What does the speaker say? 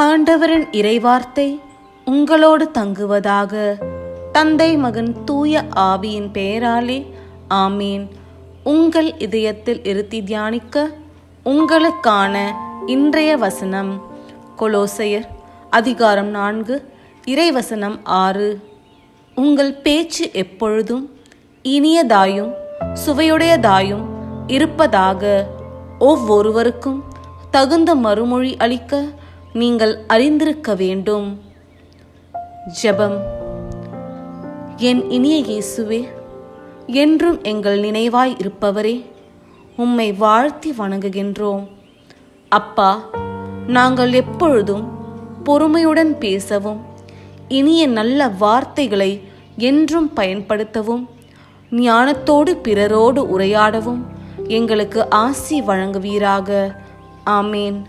ஆண்டவரின் இறைவார்த்தை உங்களோடு தங்குவதாக. தந்தை மகன் தூய ஆவியின் பெயராலே ஆமீன். உங்கள் இதயத்தில் இருத்தி தியானிக்க உங்களுக்கான இன்றைய வசனம் கொலோசையர் அதிகாரம் நான்கு இறைவசனம் ஆறு. உங்கள் பேச்சு எப்பொழுதும் இனியதாயும் சுவையுடையதாயும் இருப்பதாக. ஒவ்வொருவருக்கும் தகுந்த மறுமொழி அளிக்க நீங்கள் அறிந்திருக்க வேண்டும். ஜெபம். என் இனிய இயேசுவே என்றும் எங்கள் நினைவாய் இருப்பவரே உம்மை வாழ்த்தி வணங்குகின்றோம். அப்பா நாங்கள் எப்பொழுதும் பொறுமையுடன் பேசவும் இனிய நல்ல வார்த்தைகளை என்றும் பயன்படுத்தவும் ஞானத்தோடு பிறரோடு உரையாடவும் எங்களுக்கு ஆசி வழங்குவீராக. ஆமேன்.